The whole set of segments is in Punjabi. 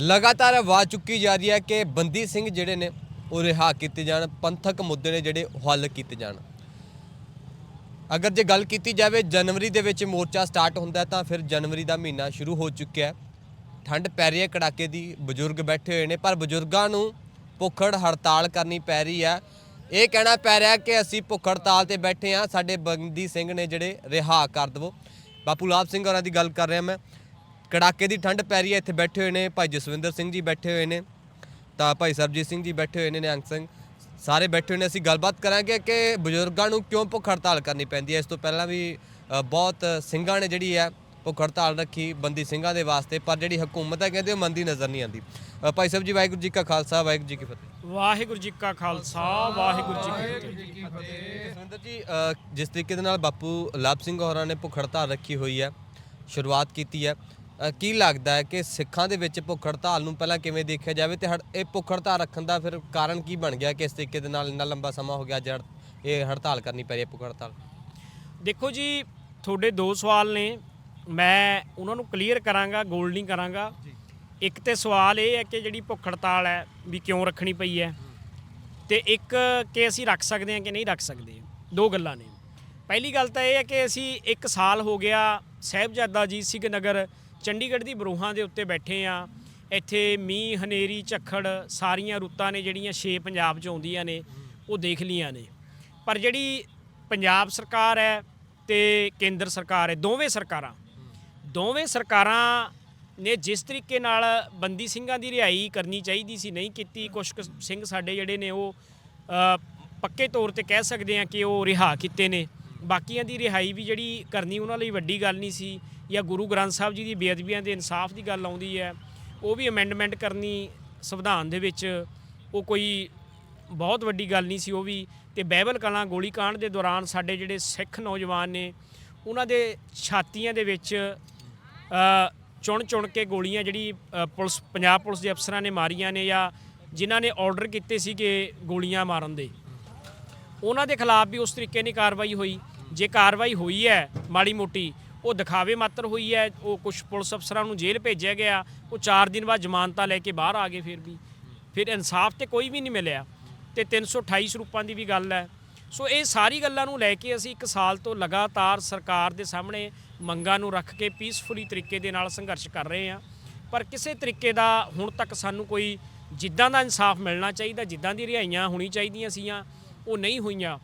ਲਗਾਤਾਰ ਆਵਾਜ਼ ਚੁੱਕੀ ਜਾ ਰਹੀ ਹੈ ਕਿ ਬੰਦੀ ਸਿੰਘ ਜਿਹੜੇ ਨੇ, ਉਹ ਰਿਹਾ ਕੀਤੇ ਜਾਣ, ਪੰਥਕ ਮੁੱਦੇ ਨੇ ਜਿਹੜੇ ਉਹ ਹੱਲ ਕੀਤੇ ਜਾਣ। ਅਗਰ ਜੇ ਗੱਲ ਕੀਤੀ ਜਾਵੇ, ਜਨਵਰੀ ਦੇ ਵਿੱਚ ਮੋਰਚਾ ਸਟਾਰਟ ਹੁੰਦਾ ਤਾਂ ਫਿਰ ਜਨਵਰੀ ਦਾ ਮਹੀਨਾ ਸ਼ੁਰੂ ਹੋ ਚੁੱਕਿਆ ਹੈ। ਠੰਡ ਪੈ ਰਹੀ ਹੈ, ਕੜਾਕੇ ਦੀ ਬਜ਼ੁਰਗ ਬੈਠੇ ਹੋਏ ਨੇ, ਪਰ ਬਜ਼ੁਰਗਾਂ ਨੂੰ ਭੁੱਖੜ ਹੜਤਾਲ ਕਰਨੀ ਪੈ ਰਹੀ ਹੈ। ਇਹ ਕਹਿਣਾ ਪੈ ਰਿਹਾ ਕਿ ਅਸੀਂ ਭੁੱਖ ਹੜਤਾਲ ਤੇ ਬੈਠੇ ਆ ਸਾਡੇ ਬੰਦੀ ਸਿੰਘ ਨੇ ਜਿਹੜੇ ਰਿਹਾ ਕਰ ਦਵੋ। ਬਾਪੂ ਲਾਭ ਸਿੰਘ ਹੋਰਾਂ ਦੀ ਗੱਲ ਕਰ ਰਿਹਾ ਮੈਂ। ਕੜਾਕੇ ਦੀ ਠੰਡ ਪੈ ਰਹੀ ਹੈ ਇੱਥੇ ਬੈਠੇ ਹੋਏ ਨੇ ਭਾਈ ਜਸਵਿੰਦਰ ਸਿੰਘ ਜੀ ਬੈਠੇ ਹੋਏ ਨੇ ਤਾਂ ਭਾਈ ਸਰਬਜੀਤ ਸਿੰਘ ਜੀ ਬੈਠੇ ਹੋਏ ਨੇ ਨਿਹੰਗ ਸਿੰਘ ਸਾਰੇ ਬੈਠੇ ਹੋਏ ਨੇ। ਅਸੀਂ ਗੱਲਬਾਤ ਕਰਾਂਗੇ ਕਿ ਬਜ਼ੁਰਗਾਂ ਨੂੰ ਕਿਉਂ ਭੁੱਖ ਹੜਤਾਲ ਕਰਨੀ ਪੈਂਦੀ ਹੈ? ਇਸ ਤੋਂ ਪਹਿਲਾਂ ਵੀ ਬਹੁਤ ਸਿੰਘਾਂ ਨੇ ਜਿਹੜੀ ਹੈ ਭੁੱਖ ਹੜਤਾਲ ਰੱਖੀ ਬੰਦੀ ਸਿੰਘਾਂ ਦੇ ਵਾਸਤੇ ਪਰ ਜਿਹੜੀ ਹਕੂਮਤ ਹੈ ਕਹਿੰਦੇ ਉਹ ਮੰਦੀ ਨਜ਼ਰ ਨਹੀਂ ਆਉਂਦੀ। ਭਾਈ ਸਾਹਿਬ ਜੀ ਵਾਹਿਗੁਰੂ ਜੀ ਕਾ ਖਾਲਸਾ ਵਾਹਿਗੁਰੂ ਜੀ ਕੀ ਫਤਿਹ। ਵਾਹਿਗੁਰੂ ਜੀ ਕਾ ਖਾਲਸਾ ਵਾਹਿਗੁਰੂ ਜੀ ਕੀ ਫਤਿਹ। ਜਸਵਿੰਦਰ ਜੀ ਜਿਸ ਤਰੀਕੇ ਦੇ ਨਾਲ ਬਾਪੂ ਲਾਭ ਸਿੰਘ ਹੋਰਾਂ ਨੇ ਭੁੱਖ ਹੜਤਾਲ ਰੱਖੀ ਹੋਈ ਹੈ ਸ਼ੁਰੂਆਤ ਕੀਤੀ ਹੈ ਅ, ਕੀ ਲੱਗਦਾ ਹੈ ਕਿ ਸਿੱਖਾਂ ਦੇ ਵਿੱਚ ਭੁੱਖ ਹੜਤਾਲ ਨੂੰ ਪਹਿਲਾਂ ਕਿਵੇਂ ਦੇਖਿਆ ਜਾਵੇ ਤੇ ਹੜ- ਇਹ ਭੁੱਖ ਹੜਤਾਲ ਰੱਖਣ ਦਾ ਫਿਰ ਕਾਰਨ ਕੀ ਬਣ ਗਿਆ ਕਿ ਇਸ ਤਰੀਕੇ ਦੇ ਨਾਲ ਇੰਨਾ ਲੰਬਾ ਸਮਾਂ ਹੋ ਗਿਆ ਜੜ ਇਹ ਹੜਤਾਲ ਕਰਨੀ ਪੈ ਰਹੀ ਹੈ ਭੁੱਖ ਹੜਤਾਲ? ਦੇਖੋ ਜੀ ਤੁਹਾਡੇ ਦੋ ਸਵਾਲ ਨੇ। ਮੈਂ ਉਹਨਾਂ ਨੂੰ ਕਲੀਅਰ ਕਰਾਂਗਾ ਗੋਲ ਨਹੀਂ ਕਰਾਂਗਾ। ਇੱਕ ਤੇ ਸਵਾਲ ਇਹ ਹੈ ਕਿ ਜਿਹੜੀ ਭੁੱਖ ਹੜਤਾਲ ਹੈ ਵੀ ਕਿਉਂ ਰੱਖਣੀ ਪਈ ਹੈ? ਤੇ ਇੱਕ ਕਿ ਅਸੀਂ ਰੱਖ ਸਕਦੇ ਹਾਂ ਕਿ ਨਹੀਂ ਰੱਖ ਸਕਦੇ? ਦੋ ਗੱਲਾਂ ਨੇ। ਪਹਿਲੀ ਗੱਲ ਤਾਂ ਇਹ ਹੈ ਕਿ ਅਸੀਂ 1 ਸਾਲ ਹੋ ਗਿਆ ਸਾਹਿਬਜ਼ਾਦਾ ਅਜੀਤ ਸਿੰਘ ਨਗਰ ਚੰਡੀਗੜ੍ਹ ਦੀ ਬਰੂਹਾਂ ਦੇ ਉੱਤੇ ਬੈਠੇ ਆ। ਇੱਥੇ ਮੀਂਹ, ਹਨੇਰੀ, ਝੱਖੜ ਸਾਰੀਆਂ ਰੁੱਤਾਂ ਨੇ ਜਿਹੜੀਆਂ ਛੇ ਪੰਜਾਬ 'ਚ ਆਉਂਦੀਆਂ ਨੇ, ਉਹ ਦੇਖ ਲੀਆਂ ਨੇ। ਪਰ ਜਿਹੜੀ ਪੰਜਾਬ ਸਰਕਾਰ ਹੈ ਤੇ ਕੇਂਦਰ ਸਰਕਾਰ ਹੈ, ਦੋਵੇਂ ਸਰਕਾਰਾਂ ਦੋਵੇਂ ਸਰਕਾਰਾਂ ਨੇ ਜਿਸ ਤਰੀਕੇ ਨਾਲ ਬੰਦੀ ਸਿੰਘਾਂ ਦੀ ਰਿਹਾਈ ਕਰਨੀ ਚਾਹੀਦੀ ਸੀ, ਨਹੀਂ ਕੀਤੀ ਕੁਝ ਕੁ ਸਿੰਘ ਸਾਡੇ ਜਿਹੜੇ ਨੇ ਉਹ ਪੱਕੇ ਤੌਰ ਤੇ ਕਹਿ ਸਕਦੇ ਆ ਕਿ ਉਹ ਰਿਹਾ ਕੀਤੇ ਨੇ। ਬਾਕੀਆਂ ਦੀ ਰਿਹਾਈ ਵੀ ਜਿਹੜੀ ਕਰਨੀ, ਉਹਨਾਂ ਲਈ ਵੱਡੀ ਗੱਲ ਨਹੀਂ ਸੀ। ਜਾਂ ਗੁਰੂ ਗ੍ਰੰਥ ਸਾਹਿਬ ਜੀ ਦੀ ਬੇਅਦਬੀਆਂ ਦੇ ਇਨਸਾਫ ਦੀ ਗੱਲ ਆਉਂਦੀ ਹੈ, ਉਹ ਵੀ ਅਮੈਂਡਮੈਂਟ ਕਰਨੀ ਸੰਵਿਧਾਨ ਦੇ ਵਿੱਚ, ਉਹ ਕੋਈ ਬਹੁਤ ਵੱਡੀ ਗੱਲ ਨਹੀਂ ਸੀ ਉਹ ਵੀ, ਤੇ ਬਾਈਬਲ ਕਲਾਂ ਗੋਲੀकांड ਦੇ ਦੌਰਾਨ ਸਾਡੇ ਜਿਹੜੇ ਸਿੱਖ ਨੌਜਵਾਨ ਨੇ, ਉਹਨਾਂ ਦੇ ਛਾਤੀਆਂ ਦੇ ਵਿੱਚ ਚੁਣ ਚੁਣ ਕੇ ਗੋਲੀਆਂ ਜਿਹੜੀ ਪੁਲਿਸ, ਪੰਜਾਬ ਪੁਲਿਸ ਦੇ ਅਫਸਰਾਂ ਨੇ ਮਾਰੀਆਂ ਨੇ ਜਾਂ ਜਿਨ੍ਹਾਂ ਨੇ ਆਰਡਰ ਕੀਤੇ ਸੀ ਕਿ ਗੋਲੀਆਂ ਮਾਰਨ ਦੇ। ਉਹਨਾਂ ਦੇ ਖਿਲਾਫ ਵੀ ਉਸ ਤਰੀਕੇ ਦੀ ਕਾਰਵਾਈ ਹੋਈ। ਜੇ ਕਾਰਵਾਈ ਹੋਈ ਹੈ ਮਾੜੀ ਮੋਟੀ ਉਹ ਦਿਖਾਵੇ ਮਾਤਰ ਹੋਈ ਹੈ, ਉਹ ਕੁਝ ਪੁਲਿਸ ਅਫਸਰਾਂ ਨੂੰ ਜੇਲ੍ਹ ਭੇਜਿਆ ਗਿਆ, ਉਹ 4 ਦਿਨ ਬਾਅਦ ਜ਼ਮਾਨਤਾਂ ਲੈ ਕੇ ਬਾਹਰ ਆ ਗਏ ਫਿਰ ਵੀ। ਫਿਰ ਇਨਸਾਫ ਤੇ ਕੋਈ ਵੀ ਨਹੀਂ ਮਿਲਿਆ ਤੇ 328 ਸਰੂਪਾਂ ਦੀ ਵੀ ਗੱਲ ਹੈ। ਸੋ ਇਹ ਸਾਰੀ ਗੱਲਾਂ ਨੂੰ ਲੈ ਕੇ ਅਸੀਂ ਇੱਕ ਸਾਲ ਤੋਂ ਲਗਾਤਾਰ ਸਰਕਾਰ ਦੇ ਸਾਹਮਣੇ ਮੰਗਾਂ ਨੂੰ ਰੱਖ ਕੇ ਪੀਸਫੁਲੀ ਤਰੀਕੇ ਦੇ ਨਾਲ ਸੰਘਰਸ਼ ਕਰ ਰਹੇ ਹਾਂ। ਪਰ ਕਿਸੇ ਤਰੀਕੇ ਦਾ ਹੁਣ ਤੱਕ ਸਾਨੂੰ ਕੋਈ ਜਿੱਦਾਂ ਦਾ ਇਨਸਾਫ ਮਿਲਣਾ ਚਾਹੀਦਾ, ਜਿੱਦਾਂ ਦੀ ਰਿਹਾਈਆਂ ਹੋਣੀ ਚਾਹੀਦੀਆਂ ਸੀਆਂ, ਉਹ ਨਹੀਂ ਹੋਈਆਂ।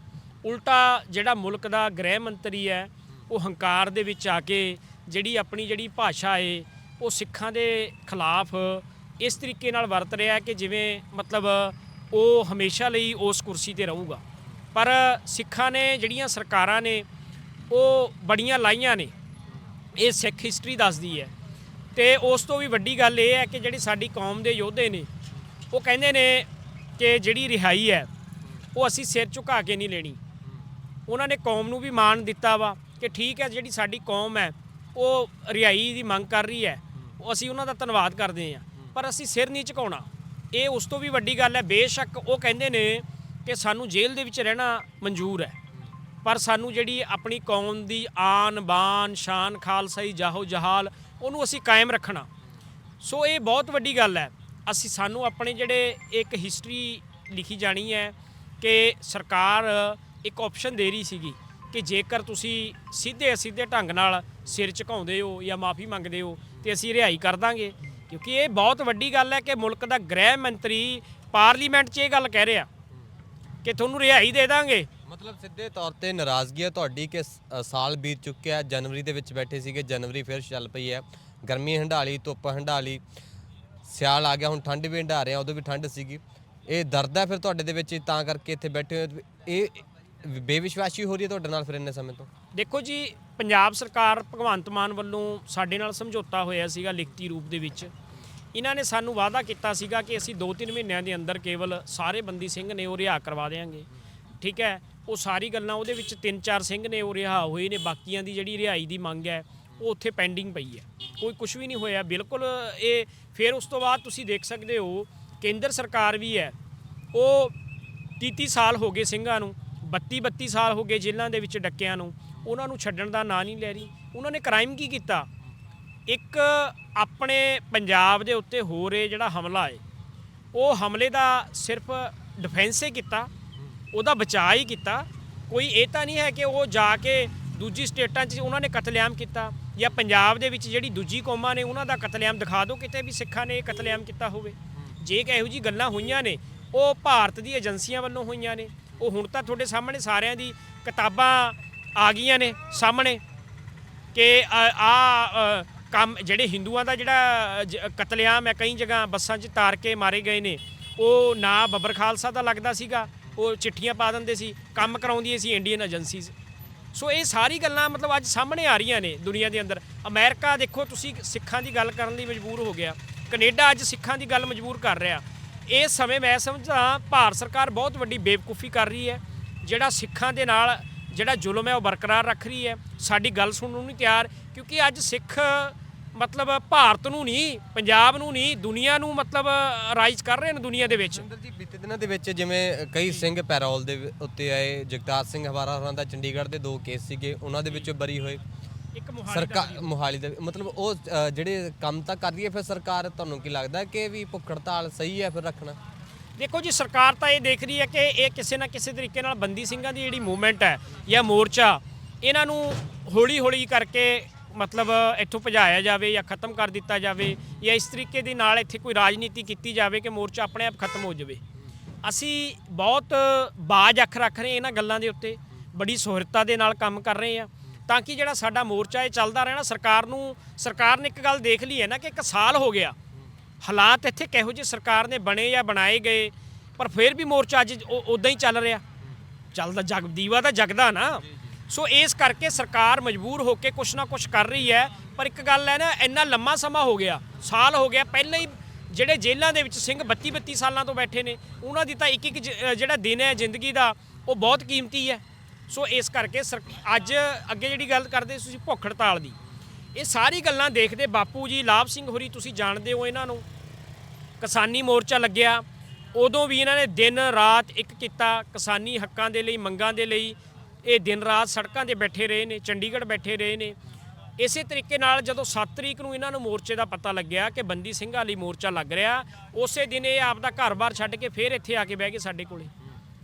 ਉਲਟਾ ਜਿਹੜਾ ਮੁਲਕ ਦਾ ਗ੍ਰਹਿ ਮੰਤਰੀ ਹੈ ਉਹ ਹੰਕਾਰ ਦੇ ਵਿੱਚ ਆ ਕੇ ਜਿਹੜੀ ਆਪਣੀ ਜਿਹੜੀ ਭਾਸ਼ਾ ਏ, ਉਹ ਸਿੱਖਾਂ ਦੇ ਖਿਲਾਫ ਇਸ ਤਰੀਕੇ ਨਾਲ ਵਰਤ ਰਿਹਾ ਕਿ ਜਿਵੇਂ ਮਤਲਬ ਉਹ ਹਮੇਸ਼ਾ ਲਈ ਉਸ ਕੁਰਸੀ ਤੇ ਰਹੂਗਾ। ਪਰ ਸਿੱਖਾਂ ਨੇ ਜਿਹੜੀਆਂ ਸਰਕਾਰਾਂ ਨੇ, ਉਹ ਬੜੀਆਂ ਲਾਈਆਂ ਨੇ। ਇਹ ਸਿੱਖ ਹਿਸਟਰੀ ਦੱਸਦੀ ਹੈ। ਤੇ ਉਸ ਤੋਂ ਵੀ ਵੱਡੀ ਗੱਲ ਇਹ ਹੈ ਕਿ ਜਿਹੜੀ ਸਾਡੀ ਕੌਮ ਦੇ ਯੋਧੇ ਨੇ, ਉਹ ਕਹਿੰਦੇ ਨੇ ਕਿ ਜਿਹੜੀ ਰਿਹਾਈ ਹੈ, ਉਹ ਅਸੀਂ ਸਿਰ ਝੁਕਾ ਕੇ ਨਹੀਂ ਲੈਣੀ। ਉਹਨਾਂ ਨੇ ਕੌਮ ਨੂੰ ਵੀ ਮਾਣ ਦਿੱਤਾ ਵਾ। ਕਿ ਠੀਕ ਹੈ ਜਿਹੜੀ ਸਾਡੀ ਕੌਮ ਹੈ, ਉਹ ਰਿਹਾਈ ਦੀ ਮੰਗ ਕਰ ਰਹੀ ਹੈ, ਉਹ ਅਸੀਂ ਉਹਨਾਂ ਦਾ ਧੰਨਵਾਦ ਕਰਦੇ ਹਾਂ। ਪਰ ਅਸੀਂ ਸਿਰ ਨਹੀਂ ਝੁਕਾਉਣਾ। ਇਹ ਉਸ ਤੋਂ ਵੀ ਵੱਡੀ ਗੱਲ ਹੈ, ਬੇਸ਼ੱਕ ਉਹ ਕਹਿੰਦੇ ਨੇ ਕਿ ਸਾਨੂੰ ਜੇਲ੍ਹ ਦੇ ਵਿੱਚ ਰਹਿਣਾ ਮਨਜ਼ੂਰ ਹੈ। ਪਰ ਸਾਨੂੰ ਜਿਹੜੀ ਆਪਣੀ ਕੌਮ ਦੀ ਆਨ, ਬਾਨ, ਸ਼ਾਨ ਖਾਲਸਾਈ ਜਾਹੋ, ਜਹਾਲ, ਉਹਨੂੰ ਅਸੀਂ ਕਾਇਮ ਰੱਖਣਾ। ਸੋ ਇਹ ਬਹੁਤ ਵੱਡੀ ਗੱਲ ਹੈ। ਅਸੀਂ ਸਾਨੂੰ ਆਪਣੇ ਜਿਹੜੇ ਇੱਕ ਹਿਸਟਰੀ ਲਿਖੀ ਜਾਣੀ ਹੈ ਕਿ ਸਰਕਾਰ ਇੱਕ ਆਪਸ਼ਨ ਦੇ ਰਹੀ ਸੀਗੀ। ਕਿ ਜੇਕਰ ਤੁਸੀਂ ਸਿੱਧੇ ਸਿੱਧੇ ਢੰਗ ਨਾਲ ਸਿਰ ਝੁਕਾਉਂਦੇ ਹੋ ਜਾਂ ਮਾਫੀ ਮੰਗਦੇ ਹੋ, ਤੇ ਅਸੀਂ ਰਿਹਾਈ ਕਰ ਦਾਂਗੇ। ਕਿਉਂਕਿ ਇਹ ਬਹੁਤ ਵੱਡੀ ਗੱਲ ਹੈ ਕਿ ਮੁਲਕ ਦਾ ਗ੍ਰਹਿ ਮੰਤਰੀ ਪਾਰਲੀਮੈਂਟ 'ਚ ਇਹ ਗੱਲ ਕਹਿ ਰਿਹਾ ਕਿ ਤੁਹਾਨੂੰ ਰਿਹਾਈ ਦੇ ਦਾਂਗੇ। ਮਤਲਬ ਸਿੱਧੇ ਤੌਰ ਤੇ ਨਾਰਾਜ਼ਗੀ ਹੈ ਤੁਹਾਡੀ ਕਿ ਸਾਲ ਬੀਤ ਚੁੱਕਿਆ ਜਨਵਰੀ ਦੇ ਵਿੱਚ ਬੈਠੇ ਸੀਗੇ, ਜਨਵਰੀ ਫਿਰ ਚੱਲ ਪਈ ਹੈ। ਗਰਮੀ ਹੰਡਾਲੀ, ਧੁੱਪ ਹੰਡਾਲੀ, ਸਿਆਲ ਆ ਗਿਆ, ਹੁਣ ਠੰਡ ਵੀ ਹੰਡਾ ਰਿਹਾ, ਉਦੋਂ ਵੀ ਠੰਡ ਸੀਗੀ। ਇਹ ਦਰਦ ਹੈ ਫਿਰ ਤੁਹਾਡੇ ਦੇ ਵਿੱਚ ਤਾਂ ਕਰਕੇ ਇੱਥੇ ਬੈਠੇ ਹੋ? ਇਹ ਬੇਵਿਸ਼ਵਾਸੀ ਹੋ ਰਹੀ ਹੈ ਤੁਹਾਡੇ ਨਾਲ ਫਿਰ ਇੰਨੇ ਸਮੇਂ ਤੋਂ? ਦੇਖੋ ਜੀ, ਪੰਜਾਬ ਸਰਕਾਰ ਭਗਵੰਤ ਮਾਨ ਵੱਲੋਂ ਸਾਡੇ ਨਾਲ ਸਮਝੌਤਾ ਹੋਇਆ ਸੀਗਾ ਲਿਖਤੀ ਰੂਪ ਦੇ ਵਿੱਚ। ਇਹਨਾਂ ਨੇ ਸਾਨੂੰ ਵਾਅਦਾ ਕੀਤਾ ਸੀਗਾ ਕਿ ਅਸੀਂ 2-3 ਮਹੀਨਿਆਂ ਦੇ ਅੰਦਰ ਕੇਵਲ ਸਾਰੇ ਬੰਦੀ ਸਿੰਘ ਨੇ ਉਹ ਰਿਹਾ ਕਰਵਾ ਦੇਵਾਂਗੇ ਠੀਕ ਹੈ? ਉਹ ਸਾਰੀ ਗੱਲਾਂ ਉਹਦੇ ਵਿੱਚ 3-4 ਸਿੰਘ ਨੇ ਉਹ ਰਿਹਾ ਹੋਏ ਨੇ, ਬਾਕੀਆਂ ਦੀ ਜਿਹੜੀ ਰਿਹਾਈ ਦੀ ਮੰਗ ਹੈ, ਉਹ ਉੱਥੇ ਪੈਂਡਿੰਗ ਪਈ ਹੈ। ਕੋਈ ਕੁਝ ਵੀ ਨਹੀਂ ਹੋਇਆ। ਬਿਲਕੁਲ ਇਹ ਫਿਰ ਉਸ ਤੋਂ ਬਾਅਦ ਤੁਸੀਂ ਦੇਖ ਸਕਦੇ ਹੋ, ਕੇਂਦਰ ਸਰਕਾਰ ਵੀ ਹੈ। ਉਹ 30 ਸਾਲ ਹੋ ਗਏ ਸਿੰਘਾਂ ਨੂੰ। 32 32 ਸਾਲ ਹੋ ਗਏ ਜੇਲ੍ਹਾਂ ਦੇ ਵਿੱਚ ਡੱਕਿਆਂ ਨੂੰ। ਉਹਨਾਂ ਨੂੰ ਛੱਡਣ ਦਾ ਨਾਂ ਨਹੀਂ ਲੈ ਰਹੀ। ਉਹਨਾਂ ਨੇ ਕ੍ਰਾਈਮ ਕੀ ਕੀਤਾ? ਇੱਕ ਆਪਣੇ ਪੰਜਾਬ ਦੇ ਉੱਤੇ ਹੋ ਰਹੇ ਜਿਹੜਾ ਹਮਲਾ ਹੈ, ਉਹ ਹਮਲੇ ਦਾ ਸਿਰਫ ਡਿਫੈਂਸ ਹੀ ਕੀਤਾ, ਉਹਦਾ ਬਚਾਅ ਹੀ ਕੀਤਾ। ਕੋਈ ਇਹ ਤਾਂ ਨਹੀਂ ਹੈ ਕਿ ਉਹ ਜਾ ਕੇ ਦੂਜੀ ਸਟੇਟਾਂ 'ਚ ਉਹਨਾਂ ਨੇ ਕਤਲੇਆਮ ਕੀਤਾ ਜਾਂ ਪੰਜਾਬ ਦੇ ਵਿੱਚ ਜਿਹੜੀ ਦੂਜੀ ਕੌਮਾਂ ਨੇ ਉਹਨਾਂ ਦਾ ਕਤਲੇਆਮ ਦਿਖਾ ਦਿਓ, ਕਿਤੇ ਵੀ ਸਿੱਖਾਂ ਨੇ ਇਹ ਕਤਲੇਆਮ ਕੀਤਾ ਹੋਵੇ। ਜੇ ਕਿ ਇਹੋ ਜੀ ਗੱਲਾਂ ਹੋਈਆਂ ਨੇ, ਉਹ ਭਾਰਤ ਦੀ ਏਜੰਸੀਆਂ ਵੱਲੋਂ ਹੋਈਆਂ ਨੇ। ਉਹ ਹੁਣ ਤਾਂ ਤੁਹਾਡੇ ਸਾਹਮਣੇ ਸਾਰਿਆਂ ਦੀ ਕਿਤਾਬਾਂ ਆ ਗਈਆਂ ਨੇ ਸਾਹਮਣੇ ਕਿ ਆ ਕੰਮ ਜਿਹੜੇ ਹਿੰਦੂਆਂ ਦਾ ਜਿਹੜਾ ਜ- ਕਤਲੇਆਮ ਹੈ, ਕਈ ਜਗ੍ਹਾ ਬੱਸਾਂ 'ਚ ਤਾਰ ਕੇ ਮਾਰੇ ਗਏ ਨੇ। ਉਹ ਨਾ ਬੱਬਰ ਖਾਲਸਾ ਦਾ ਲੱਗਦਾ ਸੀਗਾ, ਉਹ ਚਿੱਠੀਆਂ ਪਾ ਦਿੰਦੇ ਸੀ, ਕੰਮ ਕਰਾਉਂਦੀਆਂ ਸੀ ਇੰਡੀਅਨ ਏਜੰਸੀਜ਼। ਸੋ ਇਹ ਸਾਰੀ ਗੱਲਾਂ ਮਤਲਬ ਅੱਜ ਸਾਹਮਣੇ ਆ ਰਹੀਆਂ ਨੇ ਦੁਨੀਆ ਦੇ ਅੰਦਰ। ਅਮਰੀਕਾ ਦੇਖੋ, ਤੁਸੀਂ ਸਿੱਖਾਂ ਦੀ ਗੱਲ ਕਰਨ ਲਈ ਮਜਬੂਰ ਹੋ ਗਿਆ। ਕੈਨੇਡਾ ਅੱਜ ਸਿੱਖਾਂ ਦੀ ਗੱਲ ਮਜਬੂਰ ਕਰ ਰਿਹਾ। ਇਸ ਸਮੇਂ ਮੈਂ ਸਮਝਦਾ ਭਾਰਤ ਸਰਕਾਰ ਬਹੁਤ ਵੱਡੀ ਬੇਵਕੂਫੀ ਕਰ ਰਹੀ ਹੈ। ਜਿਹੜਾ ਸਿੱਖਾਂ ਦੇ ਨਾਲ ਜਿਹੜਾ ਜ਼ੁਲਮ ਹੈ, ਉਹ ਬਰਕਰਾਰ ਰੱਖ ਰਹੀ ਹੈ। ਸਾਡੀ ਗੱਲ ਸੁਣਨ ਨੂੰ ਨਹੀਂ ਤਿਆਰ, ਕਿਉਂਕਿ ਅੱਜ ਸਿੱਖ ਮਤਲਬ ਭਾਰਤ ਨੂੰ ਨਹੀਂ, ਪੰਜਾਬ ਨੂੰ ਨਹੀਂ, ਦੁਨੀਆ ਨੂੰ ਮਤਲਬ ਰਾਈਜ਼ ਕਰ ਰਹੇ ਨੇ ਦੁਨੀਆ ਦੇ ਵਿੱਚ। ਸੁਰਿੰਦਰ ਜੀ, ਬੀਤੇ ਦਿਨਾਂ ਦੇ ਵਿੱਚ ਜਿਵੇਂ ਕਈ ਸਿੰਘ ਪੈਰੋਲ ਦੇ ਉੱਤੇ ਆਏ, ਜਗਤਾਰ ਸਿੰਘ ਹਵਾਰਾ ਹੋਰਾਂ ਦਾ ਚੰਡੀਗੜ੍ਹ ਦੇ ਦੋ ਕੇਸ ਸੀਗੇ, ਉਹਨਾਂ ਦੇ ਵਿੱਚੋਂ ਬਰੀ ਹੋਏ। ਇੱਕ ਮੁਹਾਲੀ ਸਰਕਾਰ ਮੋਹਾਲੀ ਦੇ ਮਤਲਬ ਉਹ ਅ, ਜਿਹੜੇ ਕੰਮ ਤਾਂ ਕਰ ਰਹੀ ਹੈ ਫਿਰ ਸਰਕਾਰ ਤੁਹਾਨੂੰ ਕੀ ਲੱਗਦਾ ਕਿ ਵੀ ਭੁੱਖ ਹੜਤਾਲ ਸਹੀ ਹੈ ਫਿਰ ਰੱਖਣਾ? ਦੇਖੋ ਜੀ ਸਰਕਾਰ ਤਾਂ ਇਹ ਦੇਖ ਰਹੀ ਹੈ ਕਿ ਇਹ ਕਿਸੇ ਨਾ ਕਿਸੇ ਤਰੀਕੇ ਨਾਲ ਬੰਦੀ ਸਿੰਘਾਂ ਦੀ ਜਿਹੜੀ ਮੂਵਮੈਂਟ ਹੈ ਜਾਂ ਮੋਰਚਾ ਇਹਨਾਂ ਨੂੰ ਹੌਲੀ ਹੌਲੀ ਕਰਕੇ ਮਤਲਬ ਇੱਥੋਂ ਭਜਾਇਆ ਜਾਵੇ ਜਾਂ ਖਤਮ ਕਰ ਦਿੱਤਾ ਜਾਵੇ ਜਾਂ ਇਸ ਤਰੀਕੇ ਦੇ ਨਾਲ ਇੱਥੇ ਕੋਈ ਰਾਜਨੀਤੀ ਕੀਤੀ ਜਾਵੇ ਕਿ ਮੋਰਚਾ ਆਪਣੇ ਆਪ ਖਤਮ ਹੋ ਜਾਵੇ। ਅਸੀਂ ਬਹੁਤ ਬਾਜ ਅੱਖ ਰੱਖ ਰਹੇ ਇਹਨਾਂ ਗੱਲਾਂ ਦੇ ਉੱਤੇ। ਬੜੀ ਸੋਹਰਤਾ ਦੇ ਨਾਲ ਕੰਮ ਕਰ ਰਹੇ ਹਾਂ। ਤਾਂ ਕਿ ਜਿਹੜਾ ਸਾਡਾ ਮੋਰਚਾ ਇਹ ਚੱਲਦਾ ਰਹਿਣਾ ਸਰਕਾਰ ਨੂੰ, ਸਰਕਾਰ ਨੇ ਇੱਕ ਗੱਲ ਦੇਖ ਲਈ ਹੈ ਨਾ ਕਿ ਇੱਕ ਸਾਲ ਹੋ ਗਿਆ। ਹਾਲਾਤ ਇੱਥੇ ਕਿਹੋ ਜਿਹੇ ਸਰਕਾਰ ਨੇ ਬਣੇ ਜਾਂ ਬਣਾਏ ਗਏ, ਪਰ ਫਿਰ ਵੀ ਮੋਰਚਾ ਅੱਜ ਉਦਾਂ ਹੀ ਚੱਲ ਰਿਹਾ। ਚੱਲਦਾ ਜਗ, ਦੀਵਾ ਤਾਂ ਜਗਦਾ ਨਾ। ਸੋ ਇਸ ਕਰਕੇ ਸਰਕਾਰ ਮਜਬੂਰ ਹੋ ਕੇ ਕੁਛ ਨਾ ਕੁਛ ਕਰ ਰਹੀ ਹੈ। ਪਰ ਇੱਕ ਗੱਲ ਹੈ ਨਾ, ਇੰਨਾ ਲੰਮਾ ਸਮਾਂ ਹੋ ਗਿਆ, ਸਾਲ ਹੋ ਗਿਆ, ਪਹਿਲਾਂ ਹੀ ਜਿਹੜੇ ਜੇਲ੍ਹਾਂ ਦੇ ਵਿੱਚ ਸਿੰਘ 32 32 ਸਾਲਾਂ ਤੋਂ ਬੈਠੇ ਨੇ, ਉਹਨਾਂ ਦੀ ਤਾਂ ਇੱਕ ਇੱਕ ਜਿਹੜਾ ਦਿਨ ਹੈ ਜ਼ਿੰਦਗੀ ਦਾ, ਉਹ ਬਹੁਤ ਕੀਮਤੀ ਹੈ। ਸੋ ਇਸ ਕਰਕੇ ਸਰ- ਅੱਜ ਅੱਗੇ ਜਿਹੜੀ ਗੱਲ ਕਰਦੇ ਤੁਸੀਂ ਭੁੱਖ ਹੜਤਾਲ ਦੀ, ਇਹ ਸਾਰੀ ਗੱਲਾਂ ਦੇਖਦੇ ਬਾਪੂ ਜੀ, ਲਾਭ ਸਿੰਘ ਹੋਰੀ ਤੁਸੀਂ ਜਾਣਦੇ ਹੋ ਇਹਨਾਂ ਨੂੰ। ਕਿਸਾਨੀ ਮੋਰਚਾ ਲੱਗਿਆ, ਉਦੋਂ ਵੀ ਇਹਨਾਂ ਨੇ ਦਿਨ ਰਾਤ ਇੱਕ ਕੀਤਾ ਕਿਸਾਨੀ ਹੱਕਾਂ ਦੇ ਲਈ, ਮੰਗਾਂ ਦੇ ਲਈ। ਇਹ ਦਿਨ ਰਾਤ ਸੜਕਾਂ ਤੇ ਬੈਠੇ ਰਹੇ ਨੇ, ਚੰਡੀਗੜ੍ਹ ਬੈਠੇ ਰਹੇ ਨੇ। ਇਸੇ ਤਰੀਕੇ ਨਾਲ ਜਦੋਂ 7 ਤਰੀਕ ਨੂੰ ਇਹਨਾਂ ਨੂੰ ਮੋਰਚੇ ਦਾ ਪਤਾ ਲੱਗਿਆ ਕਿ ਬੰਦੀ ਸਿੰਘਾਂ ਲਈ ਮੋਰਚਾ ਲੱਗ ਰਿਹਾ, ਉਸੇ ਦਿਨ ਇਹ ਆਪਦਾ ਘਰ-ਬਾਰ ਛੱਡ ਕੇ ਫੇਰ ਇੱਥੇ ਆ ਕੇ ਬਹਿ ਗਏ ਸਾਡੇ ਕੋਲੇ।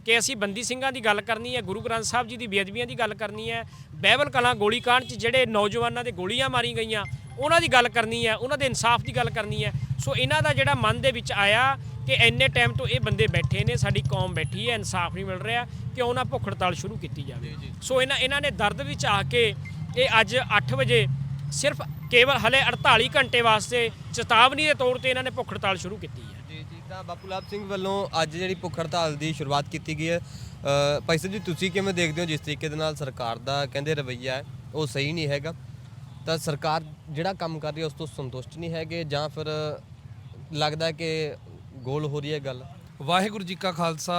ਕਿ ਅਸੀਂ ਬੰਦੀ ਸਿੰਘਾਂ ਦੀ ਗੱਲ ਕਰਨੀ ਹੈ ਗੁਰੂ ਗ੍ਰੰਥ ਸਾਹਿਬ ਜੀ ਦੀ ਬੇਅਦਬੀਆਂ ਦੀ ਗੱਲ ਕਰਨੀ ਹੈ ਬਾਈਬਲ ਕਲਾਂ ਗੋਲੀकांड 'ਚ ਜਿਹੜੇ ਨੌਜਵਾਨਾਂ ਦੇ ਗੋਲੀਆਂ ਮਾਰੀ ਗਈਆਂ ਉਹਨਾਂ ਦੀ ਗੱਲ ਕਰਨੀ ਹੈ ਉਹਨਾਂ ਦੇ ਇਨਸਾਫ ਦੀ ਗੱਲ ਕਰਨੀ ਹੈ। ਸੋ ਇਹਨਾਂ ਦਾ ਜਿਹੜਾ ਮਨ ਦੇ ਵਿੱਚ ਆਇਆ ਕਿ ਇੰਨੇ ਟਾਈਮ ਤੋਂ ਇਹ ਬੰਦੇ ਬੈਠੇ ਨੇ ਸਾਡੀ ਕੌਮ ਬੈਠੀ ਹੈ ਇਨਸਾਫ ਨਹੀਂ ਮਿਲ ਰਿਹਾ ਕਿਉਂ ਨਾ ਭੁੱਖ ਹੜਤਾਲ ਸ਼ੁਰੂ ਕੀਤੀ ਜਾਵੇ। ਸੋ ਇਹਨਾਂ ਇਹਨਾਂ ਨੇ ਦਰਦ ਵਿੱਚ ਆ ਕੇ ਇਹ ਅੱਜ 8 ਵਜੇ ਸਿਰਫ ਕੇਵਲ ਹਲੇ 48 ਘੰਟੇ ਵਾਸਤੇ ਚੇਤਾਵਨੀ ਦੇ ਤੌਰ ਤੇ ਇਹਨਾਂ ਨੇ ਭੁੱਖ ਹੜਤਾਲ ਸ਼ੁਰੂ ਕੀਤੀ ਹੈ। ਜੀ ਜੀ, ਤਾਂ ਬਾਪੂ ਲਾਭ ਸਿੰਘ ਵੱਲੋਂ ਅੱਜ ਜਿਹੜੀ ਭੁੱਖ ਹੜਤਾਲ ਦੀ ਸ਼ੁਰੂਆਤ ਕੀਤੀ ਗਈ ਹੈ। ਭਾਈ ਸਾਹਿਬ ਜੀ, ਤੁਸੀਂ ਕਿਵੇਂ ਦੇਖਦੇ ਹੋ, ਜਿਸ ਤਰੀਕੇ ਦੇ ਨਾਲ ਸਰਕਾਰ ਦਾ ਕਹਿੰਦੇ ਰਵੱਈਆ ਹੈ, ਉਹ ਸਹੀ ਨਹੀਂ ਹੈਗਾ? ਤਾਂ ਸਰਕਾਰ ਜਿਹੜਾ ਕੰਮ ਕਰ ਰਹੀ ਹੈ, ਉਸ ਤੋਂ ਸੰਤੁਸ਼ਟ ਨਹੀਂ ਹੈਗੇ ਜਾਂ ਫਿਰ ਲੱਗਦਾ ਕਿ ਗੋਲ ਹੋ ਰਹੀ ਹੈ ਗੱਲ? ਵਾਹਿਗੁਰੂ ਜੀ ਕਾ ਖਾਲਸਾ,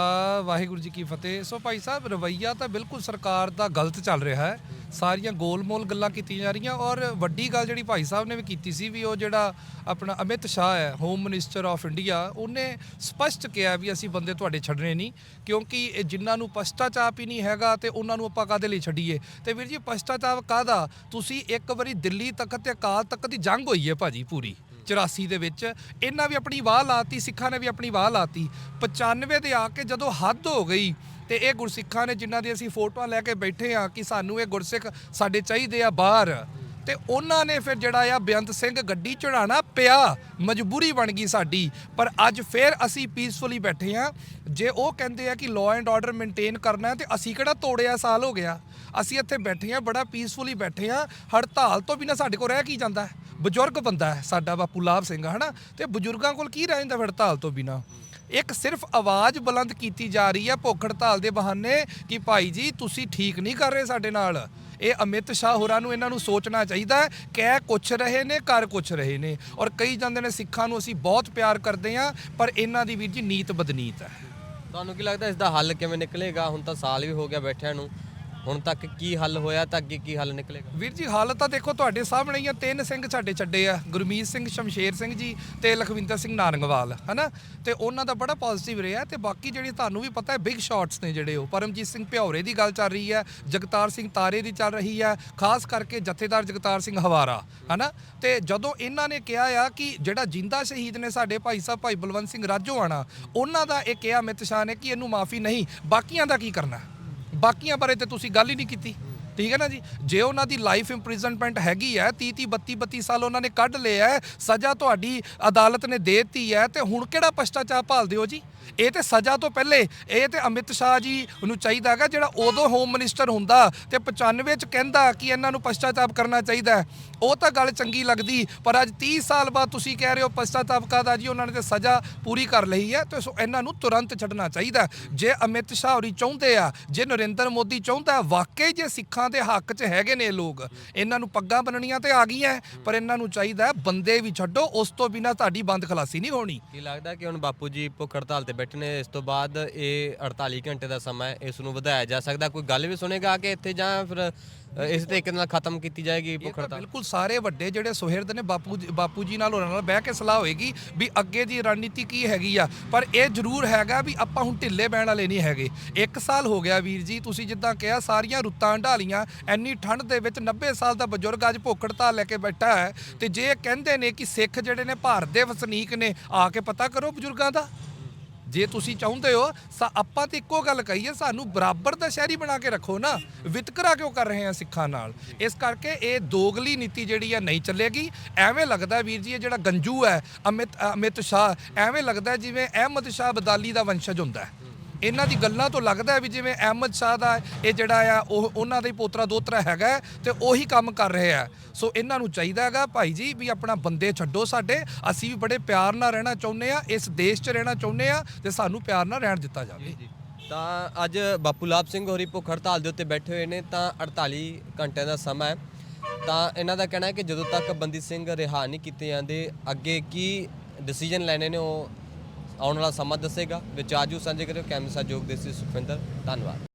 ਵਾਹਿਗੁਰੂ ਜੀ ਕੀ ਫਤਿਹ। ਸੋ ਭਾਈ ਸਾਹਿਬ, ਰਵਈਆ ਤਾਂ ਬਿਲਕੁਲ ਸਰਕਾਰ ਦਾ ਗਲਤ ਚੱਲ ਰਿਹਾ ਹੈ। ਸਾਰੀਆਂ ਗੋਲਮੋਲ ਗੱਲਾਂ ਕੀਤੀਆਂ ਜਾ ਰਹੀਆਂ ਔਰ ਵੱਡੀ ਗੱਲ ਜਿਹੜੀ ਭਾਈ ਸਾਹਿਬ ਨੇ ਵੀ ਕੀਤੀ ਸੀ ਵੀ ਉਹ ਜਿਹੜਾ ਆਪਣਾ ਅਮਿਤ ਸ਼ਾਹ ਹੈ ਹੋਮ ਮਿਨਿਸਟਰ ਆਫ ਇੰਡੀਆ ਉਹਨੇ ਸਪਸ਼ਟ ਕਿਹਾ ਵੀ ਅਸੀਂ ਬੰਦੇ ਤੁਹਾਡੇ ਛੱਡਣੇ ਨਹੀਂ, ਕਿਉਂਕਿ ਇਹ ਜਿਨ੍ਹਾਂ ਨੂੰ ਪਸ਼ਟਾਚਾਪ ਹੀ ਨਹੀਂ ਹੈਗਾ ਤੇ ਉਹਨਾਂ ਨੂੰ ਆਪਾਂ ਕਾਦੇ ਲਈ ਛੱਡੀਏ? ਤੇ ਵੀਰ ਜੀ ਪਸ਼ਟਾਚਾਪ ਕਾਦਾ ਤੁਸੀਂ ਇੱਕ ਵਾਰੀ ਦਿੱਲੀ ਤੱਕ ਤੇ ਅਕਾਲ ਤੱਕ ਦੀ ਜੰਗ ਹੋਈ ਹੈ ਭਾਜੀ ਪੂਰੀ। 84 ਦੇ ਵਿੱਚ, ਇਹਨਾਂ ਵੀ ਆਪਣੀ ਵਾਹ ਲਾਤੀ, ਸਿੱਖਾਂ ਨੇ ਵੀ ਆਪਣੀ ਵਾਹ ਲਾਤੀ। 95 ਦੇ ਆ ਕੇ ਜਦੋਂ ਹੱਦ ਹੋ ਗਈ, ਤੇ ਇਹ ਗੁਰਸਿੱਖਾਂ ਨੇ ਜਿਨ੍ਹਾਂ ਦੀ ਅਸੀਂ ਫੋਟੋਆਂ ਲੈ ਕੇ ਬੈਠੇ ਆ ਕਿ ਸਾਨੂੰ ਇਹ ਗੁਰਸਿੱਖ ਸਾਡੇ ਚਾਹੀਦੇ ਆ ਬਾਹਰ, ਤੇ ਉਹਨਾਂ ਨੇ ਫਿਰ ਜਿਹੜਾ ਆ ਬੇਅੰਤ ਸਿੰਘ ਗੱਡੀ ਚੜਾਣਾ ਪਿਆ, ਮਜਬੂਰੀ ਬਣ ਗਈ ਸਾਡੀ। ਪਰ ਅੱਜ ਫਿਰ ਅਸੀਂ ਪੀਸਫੁਲੀ ਬੈਠੇ ਆ ਜੇ ਉਹ ਕਹਿੰਦੇ ਆ ਕਿ ਲਾਅ ਐਂਡ ਆਰਡਰ ਮੇਨਟੇਨ ਕਰਨਾ ਹੈ, ਤੇ ਅਸੀਂ ਕਿਹੜਾ ਤੋੜਿਆ ਸਾਲ ਹੋ ਗਿਆ? ਅਸੀਂ ਇੱਥੇ ਬੈਠੇ ਆ ਬੜਾ ਪੀਸਫੁਲੀ ਬੈਠੇ ਆ ਹੜਤਾਲ ਤੋਂ ਬਿਨਾ ਸਾਡੇ ਕੋਲ ਰਹਿ ਕੀ ਜਾਂਦਾ? ਹੈ ਬਜ਼ੁਰਗ ਬੰਦਾ ਹੈ, ਸਾਡਾ ਬਾਪੂ ਲਾਭ ਸਿੰਘ ਹਨਾ? ਤੇ ਬਜ਼ੁਰਗਾਂ ਕੋਲ ਕੀ ਰਹਿ ਜਾਂਦਾ ਫਿਰ ਹੜਤਾਲ ਤੋਂ ਬਿਨਾ? ਇੱਕ ਸਿਰਫ ਆਵਾਜ਼ ਬੁਲੰਦ ਕੀਤੀ ਜਾ ਰਹੀ ਹੈ ਭੁੱਖ ਹੜਤਾਲ ਦੇ ਬਹਾਨੇ ਕਿ ਭਾਈ ਜੀ, ਤੁਸੀਂ ਠੀਕ ਨਹੀਂ ਕਰ ਰਹੇ ਸਾਡੇ ਨਾਲ। ਇਹ ਅਮਿਤ ਸ਼ਾਹ ਹੋਰਾਂ ਨੂੰ ਇਹਨਾਂ ਨੂੰ ਸੋਚਣਾ ਚਾਹੀਦਾ ਹੈ, ਕਹਿ ਕੁਛ ਰਹੇ ਨੇ, ਕਰ ਕੁਛ ਰਹੇ ਨੇ। ਔਰ ਕਈ ਜਾਂਦੇ ਨੇ ਸਿੱਖਾਂ ਨੂੰ ਅਸੀਂ ਬਹੁਤ ਪਿਆਰ ਕਰਦੇ ਹਾਂ, ਪਰ ਇਹਨਾਂ ਦੀ ਵੀਰ ਜੀ ਨੀਤ ਬਦਨੀਤ ਹੈ। ਤੁਹਾਨੂੰ ਕੀ ਲੱਗਦਾ ਇਸ ਦਾ ਹੱਲ ਕਿਵੇਂ ਨਿਕਲੇਗਾ? ਹੁਣ ਤਾਂ ਸਾਲ ਵੀ ਹੋ ਗਿਆ ਬੈਠਿਆਂ ਨੂੰ। ਹੁਣ ਤੱਕ ਕੀ ਹੱਲ ਹੋਇਆ ਤਾਂ ਅੱਗੇ ਕੀ ਹੱਲ ਨਿਕਲੇਗਾ? ਵੀਰ ਜੀ ਹਾਲਤ ਤਾਂ ਦੇਖੋ ਤੁਹਾਡੇ ਸਾਹਮਣੇ ਹੀ ਆ। ਤਿੰਨ ਸਿੰਘ ਸਾਡੇ ਛੱਡੇ ਆ। ਗੁਰਮੀਤ ਸਿੰਘ, ਸ਼ਮਸ਼ੇਰ ਸਿੰਘ ਜੀ ਤੇ ਲਖਵਿੰਦਰ ਸਿੰਘ ਨਾਰੰਗਵਾਲ, ਹਨਾ? ਤੇ ਉਹਨਾਂ ਦਾ ਬੜਾ ਪੋਜ਼ਿਟਿਵ ਰਿਹਾ ਤੇ ਬਾਕੀ ਜਿਹੜੇ ਤੁਹਾਨੂੰ ਵੀ ਪਤਾ ਹੈ ਬਿਗ ਸ਼ਾਟਸ ਨੇ ਜਿਹੜੇ ਉਹ। ਪਰਮਜੀਤ ਸਿੰਘ ਭਿਉਰੇ ਦੀ ਗੱਲ ਚੱਲ ਰਹੀ ਹੈ, ਜਗਤਾਰ ਸਿੰਘ ਤਾਰੇ ਦੀ ਚੱਲ ਰਹੀ ਹੈ, ਖਾਸ ਕਰਕੇ ਜਥੇਦਾਰ ਜਗਤਾਰ ਸਿੰਘ ਹਵਾਰਾ, ਹਨਾ? ਤੇ ਜਦੋਂ ਇਹਨਾਂ ਨੇ ਕਿਹਾ ਆ ਕਿ ਜਿਹੜਾ ਜਿੰਦਾ ਸ਼ਹੀਦ ਨੇ ਸਾਡੇ ਭਾਈ ਸਾਹਿਬ, ਭਾਈ ਬਲਵੰਤ ਸਿੰਘ ਰਾਜੋਆਣਾ, ਉਹਨਾਂ ਦਾ ਇਹ ਕਿਹਾ ਅਮਿਤ ਸ਼ਾਹ ਨੇ ਕਿ ਇਹਨੂੰ ਮਾਫੀ ਨਹੀਂ, ਬਾਕੀਆਂ ਦਾ ਕੀ ਕਰਨਾ? ਬਾਕੀਆਂ ਬਾਰੇ ਤੇ ਤੁਸੀਂ ਗੱਲ ਹੀ ਨਹੀਂ ਕੀਤੀ। ਠੀਕ ਹੈ ਨਾ ਜੀ? ਜੇ ਉਹਨਾਂ ਦੀ ਲਾਈਫ ਇੰਪ੍ਰਿਜ਼ਨਮੈਂਟ ਹੈਗੀ ਹੈ 30 30 32 32 ਸਾਲ ਉਹਨਾਂ ਨੇ ਕੱਢ ਲਿਆ ਹੈ, ਸਜ਼ਾ ਤੁਹਾਡੀ ਅਦਾਲਤ ਨੇ ਦੇ ਦਿੱਤੀ ਹੈ, ਤੇ ਹੁਣ ਕਿਹੜਾ ਭ੍ਰਿਸ਼ਟਾਚਾਰ ਭਾਲਦੇ ਹੋ ਜੀ? ਇਹ ਤੇ ਸਜ਼ਾ ਤੋਂ ਪਹਿਲੇ ਇਹ ਤੇ ਅਮਿਤ ਸ਼ਾਹ ਜੀ ਨੂੰ ਚਾਹੀਦਾ ਹੈਗਾ, ਜਿਹੜਾ ਉਦੋਂ ਹੋਮ ਮਿਨਿਸਟਰ ਹੁੰਦਾ ਤੇ 95 ਚ ਕਹਿੰਦਾ ਕਿ ਇਹਨਾਂ ਨੂੰ ਪਛਤਾਚਾਪ ਕਰਨਾ ਚਾਹੀਦਾ ਉਹ ਤਾਂ ਗੱਲ ਚੰਗੀ ਲੱਗਦੀ, ਪਰ ਅੱਜ 30 ਸਾਲ ਬਾਅਦ ਤੁਸੀਂ ਕਹਿ ਰਹੇ ਹੋ ਪਛਤਾਚਾਪ ਕਾਦਾ ਜੀ? ਉਹਨਾਂ ਨੇ ਤੇ ਸਜ਼ਾ ਪੂਰੀ ਕਰ ਲਈ ਹੈ ਤੇ ਸੋ ਇਹਨਾਂ ਨੂੰ ਤੁਰੰਤ ਛੱਡਣਾ ਚਾਹੀਦਾ ਜੇ ਅਮਿਤ ਸ਼ਾਹ ਹੋਰੀ ਚਾਹੁੰਦੇ ਆ, ਜੇ ਨਰਿੰਦਰ ਮੋਦੀ ਚਾਹੁੰਦਾ, ਵਾਕਈ ਜੇ ਸਿੱਖਾਂ ਦੇ ਹੱਕ 'ਚ ਹੈਗੇ ਨੇ ਲੋਕ, ਇਹਨਾਂ ਨੂੰ ਪੱਗਾਂ ਬੰਨਣੀਆਂ ਤੇ ਆ ਗਈਆਂ ਪਰ ਇਹਨਾਂ ਨੂੰ ਚਾਹੀਦਾ ਬੰਦੇ ਵੀ ਛੱਡੋ, ਉਸ ਤੋਂ ਬਿਨਾ ਤੁਹਾਡੀ ਬੰਦ ਖਲਾਸੀ ਨਹੀਂ ਹੋਣੀ। ਕੀ ਲੱਗਦਾ ਕਿ ਹੁਣ ਬਾਪੂ ਜੀ ਭੁੱਖ ਹੜਤਾਲ ਤੇ ਬੈਠੇ ਨੇ ਇਸ ਤੋਂ ਬਾਅਦ ਇਹ 48 ਘੰਟੇ ਦਾ ਸਮਾਂ ਹੈ ਇਸ ਨੂੰ ਵਧਾਇਆ ਜਾ ਸਕਦਾ। ਕੋਈ ਗੱਲ ਵੀ ਸੁਣੇਗਾ ਕਿ ਇੱਥੇ ਜਾਂ ਫਿਰ ਅ, ਇਸ ਤਰੀਕੇ ਨਾਲ ਖਤਮ ਕੀਤੀ ਜਾਏਗੀ ਭੁੱਖ ਤਾਂ ਹੜਤਾਲ ਬਿਲਕੁਲ ਸਾਰੇ ਵੱਡੇ ਜਿਹੜੇ ਸੁਹਿਰਦ ਨੇ ਬਾਪੂ ਜੀ- ਬਾਪੂ ਜੀ ਨਾਲ ਉਹਨਾਂ ਨਾਲ ਬਹਿ ਕੇ ਸਲਾਹ ਹੋਏਗੀ ਵੀ ਅੱਗੇ ਦੀ ਰਣਨੀਤੀ ਕੀ ਹੈਗੀ ਆ। ਪਰ ਇਹ ਜ਼ਰੂਰ ਹੈਗਾ ਵੀ ਆਪਾਂ ਹੁਣ ਢਿੱਲੇ ਬਹਿਣ ਵਾਲੇ ਨਹੀਂ ਹੈਗੇ। ਇੱਕ ਸਾਲ ਹੋ ਗਿਆ ਵੀਰ ਜੀ ਤੁਸੀਂ ਜਿੱਦਾਂ ਕਿਹਾ ਸਾਰੀਆਂ ਰੁੱਤਾਂ ਢਾਲੀਆਂ ਐਨੀ ਠੰਡ ਦੇ ਵਿੱਚ 90 ਸਾਲ ਦਾ ਬਜ਼ੁਰਗ ਅੱਜ ਭੁੱਖ ਹੜਤਾਲ ਲੈ ਕੇ ਬੈਠਾ ਹੈ। ਤੇ ਜੇ ਇਹ ਕਹਿੰਦੇ ਨੇ ਕਿ ਸਿੱਖ ਜਿਹੜੇ ਨੇ ਭਾਰਤ ਦੇ ਵਸਨੀਕ ਨੇ ਆ ਕੇ ਪਤਾ ਕਰੋ ਬਜ਼ੁਰਗਾਂ ਦਾ। ਜੇ ਤੁਸੀਂ ਚਾਹੁੰਦੇ ਹੋ, ਸਾ ਆਪਾਂ ਤੇ ਇੱਕੋ ਗੱਲ ਕਹੀਏ ਸਾਨੂੰ ਬਰਾਬਰ ਦਾ ਸ਼ਹਿਰੀ ਬਣਾ ਕੇ ਰੱਖੋ ਨਾ ਵਿਤਕਰਾ ਕਿਉਂ ਕਰ ਰਹੇ ਆ ਸਿੱਖਾਂ ਨਾਲ? ਇਸ ਕਰਕੇ ਇਹ ਦੋਗਲੀ ਨੀਤੀ ਜਿਹੜੀ ਆ ਨਹੀਂ ਚੱਲੇਗੀ। ਐਵੇਂ ਲੱਗਦਾ ਵੀਰ ਜੀ, ਇਹ ਜਿਹੜਾ ਗੰਜੂ ਹੈ, ਅਮਿਤ ਅਮਿਤ ਸ਼ਾਹ, ਐਵੇਂ ਲੱਗਦਾ ਜਿਵੇਂ ਅਹਿਮਦ ਸ਼ਾਹ ਬਦਾਲੀ ਦਾ ਵੰਸ਼ਜ ਹੁੰਦਾ ਹੈ। ਇਹਨਾਂ ਦੀ ਗੱਲਾਂ ਤੋਂ ਲੱਗਦਾ ਹੈ ਵੀ ਜਿਵੇਂ ਅਹਿਮਦ ਸ਼ਾਹ ਦਾ ਇਹ ਜਿਹੜਾ ਆ, ਉਹ ਉਹਨਾਂ ਦਾ ਹੀ ਪੋਤਰਾ ਦੋਤਰਾ ਹੈਗਾ ਹੈ ਤੇ ਉਹੀ ਕੰਮ ਕਰ ਰਹੇ ਆ। ਸੋ ਇਹਨਾਂ ਨੂੰ ਚਾਹੀਦਾ ਹੈਗਾ ਭਾਈ ਜੀ ਵੀ ਆਪਣਾ ਬੰਦੇ ਛੱਡੋ ਸਾਡੇ, ਅਸੀਂ ਵੀ ਬੜੇ ਪਿਆਰ ਨਾਲ ਰਹਿਣਾ ਚਾਹੁੰਦੇ ਆ, ਇਸ ਦੇਸ਼ 'ਚ ਰਹਿਣਾ ਚਾਹੁੰਦੇ ਆ ਤੇ ਸਾਨੂੰ ਪਿਆਰ ਨਾਲ ਰਹਿਣ ਦਿੱਤਾ ਜਾਵੇ। ਤਾਂ ਅੱਜ ਬਾਪੂ ਲਾਭ ਸਿੰਘ ਹੋਰੀ ਭੁੱਖ ਹੜਤਾਲ ਦੇ ਉੱਤੇ ਬੈਠੇ ਹੋਏ ਨੇ, ਤਾਂ 48 ਘੰਟਿਆਂ ਦਾ ਸਮਾਂ ਹੈ। ਤਾਂ ਇਹਨਾਂ ਦਾ ਕਹਿਣਾ ਹੈ ਕਿ ਜਦੋਂ ਤੱਕ ਬੰਦੀ ਸਿੰਘ ਰਿਹਾ ਨਹੀਂ ਕੀਤੇ ਜਾਂਦੇ, ਅੱਗੇ ਕੀ ਡਿਸੀਜਨ ਲੈਣੇ ਨੇ ਉਹ ਆਉਣ ਵਾਲਾ ਸਮਾਂ ਦੱਸੇਗਾ। ਵਿਚਾਰਜੂ ਸਾਂਝੇ ਕਰਿਓ। ਕੈਮਰਾ ਸਹਿਯੋਗ ਦੇ ਸੀ ਸੁਖਵਿੰਦਰ। ਧੰਨਵਾਦ।